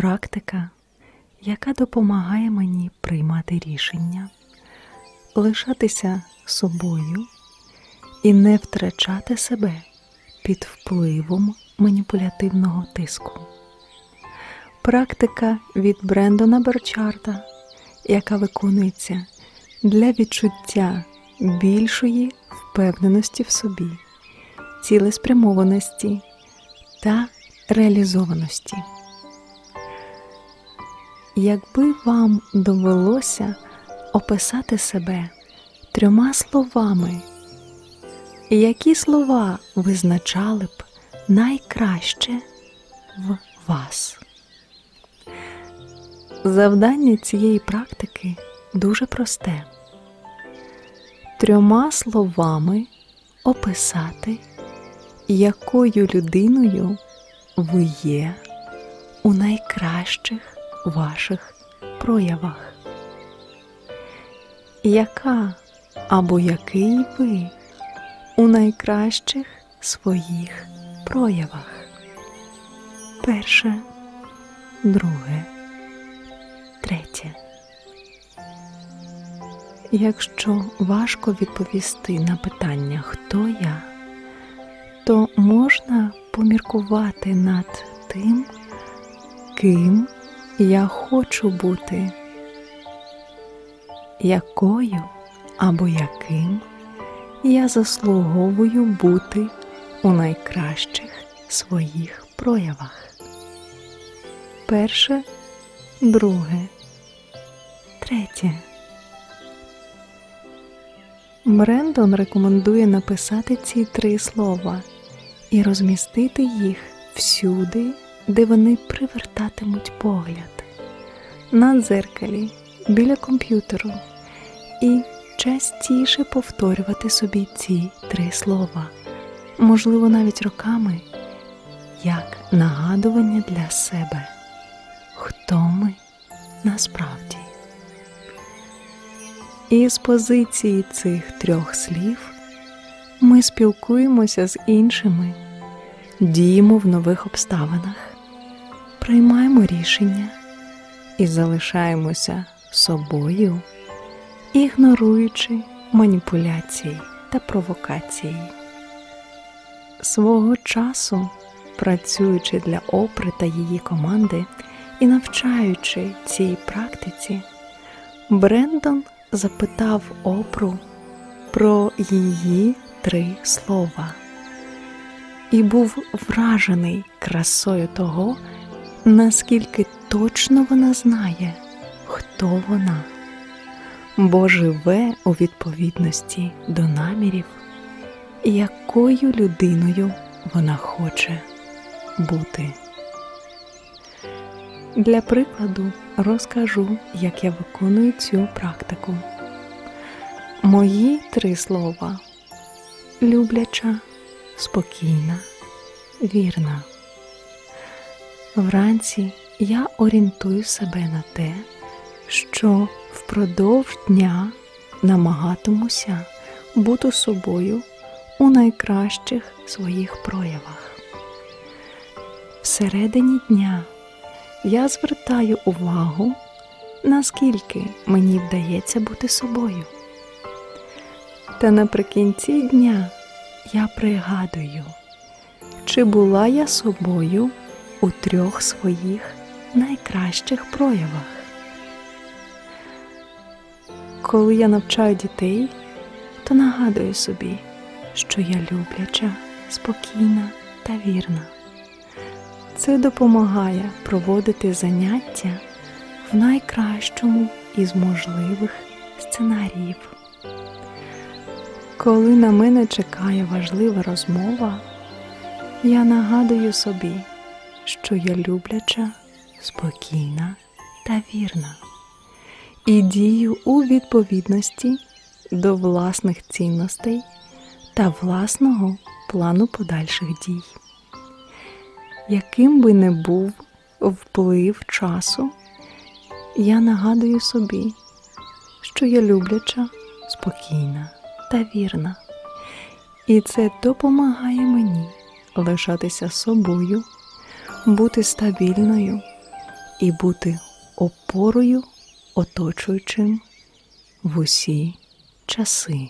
практика, яка допомагає мені приймати рішення, лишатися собою і не втрачати себе під впливом маніпулятивного тиску. Практика від Брендона Берчарта, яка виконується для відчуття більшої впевненості в собі, цілеспрямованості та реалізованості. Якби вам довелося описати себе трьома словами, які слова визначали б найкраще в вас? Завдання цієї практики дуже просте. Трьома словами описати, якою людиною ви є у найкращих ваших проявах. Яка або який ви у найкращих своїх проявах? Перше, друге, третє. Якщо важко відповісти на питання хто я, то можна поміркувати над тим, ким я хочу бути, якою або яким я заслуговую бути у найкращих своїх проявах. Перше, друге, третє. Брендон рекомендує написати ці три слова і розмістити їх всюди, де вони привертатимуть погляд, на дзеркалі, біля комп'ютеру, і частіше повторювати собі ці три слова, можливо, навіть роками, як нагадування для себе, хто ми насправді. І з позиції цих трьох слів ми спілкуємося з іншими, діємо в нових обставинах, приймаємо рішення і залишаємося собою, ігноруючи маніпуляції та провокації. Свого часу, працюючи для Опри та її команди і навчаючи цій практиці, Брендон запитав Опру про її три слова і був вражений красою того, наскільки точно вона знає, хто вона, бо живе у відповідності до намірів, якою людиною вона хоче бути. Для прикладу розкажу, як я виконую цю практику. Мої три слова любляча, спокійна, вірна. Вранці я орієнтую себе на те, що впродовж дня намагатимуся бути собою у найкращих своїх проявах. Всередині дня я звертаю увагу, наскільки мені вдається бути собою. Та наприкінці дня я пригадую, чи була я собою у трьох своїх найкращих проявах. Коли я навчаю дітей, то нагадую собі, що я любляча, спокійна та вірна. Це допомагає проводити заняття в найкращому із можливих сценаріїв. Коли на мене чекає важлива розмова, я нагадую собі, що я любляча, спокійна та вірна і дію у відповідності до власних цінностей та власного плану подальших дій. Яким би не був вплив часу, я нагадую собі, що я любляча, спокійна та вірна, і це допомагає мені лишатися собою, бути стабільною і бути опорою оточуючим в усі часи.